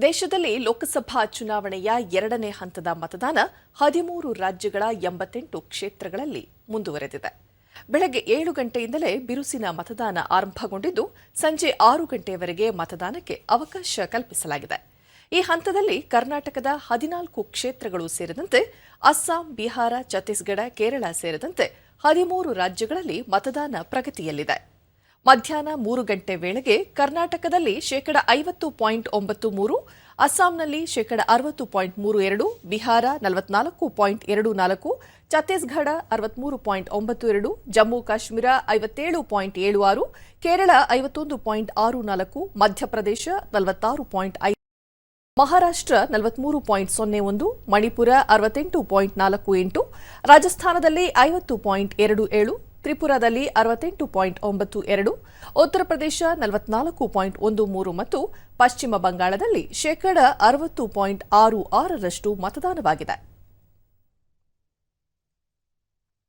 ದೇಶದಲ್ಲಿ ಲೋಕಸಭಾ ಚುನಾವಣೆಯ ಎರಡನೇ ಹಂತದ ಮತದಾನ ಹದಿಮೂರು ರಾಜ್ಯಗಳ ಎಂಬತ್ತೆಂಟು ಕ್ಷೇತ್ರಗಳಲ್ಲಿ ಮುಂದುವರೆದಿದೆ. ಬೆಳಗ್ಗೆ ಏಳು ಗಂಟೆಯಿಂದಲೇ ಬಿರುಸಿನ ಮತದಾನ ಆರಂಭಗೊಂಡಿದ್ದು, ಸಂಜೆ ಆರು ಗಂಟೆಯವರೆಗೆ ಮತದಾನಕ್ಕೆ ಅವಕಾಶ ಕಲ್ಪಿಸಲಾಗಿದೆ. ಈ ಹಂತದಲ್ಲಿ ಕರ್ನಾಟಕದ ಹದಿನಾಲ್ಕು ಕ್ಷೇತ್ರಗಳು ಸೇರಿದಂತೆ ಅಸ್ಸಾಂ, ಬಿಹಾರ, ಛತ್ತೀಸ್ಗಢ, ಕೇರಳ ಸೇರಿದಂತೆ ಹದಿಮೂರು ರಾಜ್ಯಗಳಲ್ಲಿ ಮತದಾನ ಪ್ರಗತಿಯಲ್ಲಿದೆ. ಮಧ್ಯಾಹ್ನ ಮೂರು ಗಂಟೆ ವೇಳೆಗೆ ಕರ್ನಾಟಕದಲ್ಲಿ ಶೇಕಡ ಐವತ್ತು ಪಾಯಿಂಟ್ ಒಂಬತ್ತು ಮೂರು, ಅಸ್ಸಾಂನಲ್ಲಿ ಶೇಕಡ ಅರವತ್ತು ಪಾಯಿಂಟ್ ಮೂರು ಎರಡು, ಬಿಹಾರ ನಲವತ್ನಾಲ್ಕು ಪಾಯಿಂಟ್ ಎರಡು ನಾಲ್ಕು, ಛತ್ತೀಸ್ಗಢ ಅರವತ್ಮೂರು ಪಾಯಿಂಟ್ ಒಂಬತ್ತು ಎರಡು, ಜಮ್ಮು ಕಾಶ್ಮೀರ ಐವತ್ತೇಳು ಪಾಯಿಂಟ್ ಏಳು ಆರು, ಕೇರಳ ಐವತ್ತೊಂದು ಪಾಯಿಂಟ್ ಆರು ನಾಲ್ಕು, ಮಧ್ಯಪ್ರದೇಶ ನಲವತ್ತಾರು ಪಾಯಿಂಟ್ ಐದು, ಮಹಾರಾಷ್ಟ್ರ ನಲವತ್ಮೂರು ಪಾಯಿಂಟ್ ಸೊನ್ನೆ ಒಂದು, ಮಣಿಪುರ ಅರವತ್ತೆಂಟು ಪಾಯಿಂಟ್ ನಾಲ್ಕು ಎಂಟು, ರಾಜಸ್ಥಾನದಲ್ಲಿ ಐವತ್ತು ಪಾಯಿಂಟ್ ಎರಡು ಏಳು ತ್ರಿಪುರಾದಲ್ಲಿ ಅರವತ್ತೆಂಟು ಪಾಯಿಂಟ್ ಒಂಬತ್ತು ಎರಡು, ಉತ್ತರ ಪ್ರದೇಶ ನಲವತ್ನಾಲ್ಕು ಪಾಯಿಂಟ್ ಒಂದು ಮೂರು ಮತ್ತು ಪಶ್ಚಿಮ ಬಂಗಾಳದಲ್ಲಿ ಶೇಕಡ ಅರವತ್ತು ಪಾಯಿಂಟ್ ಆರು ಆರರಷ್ಟು ಮತದಾನವಾಗಿದೆ.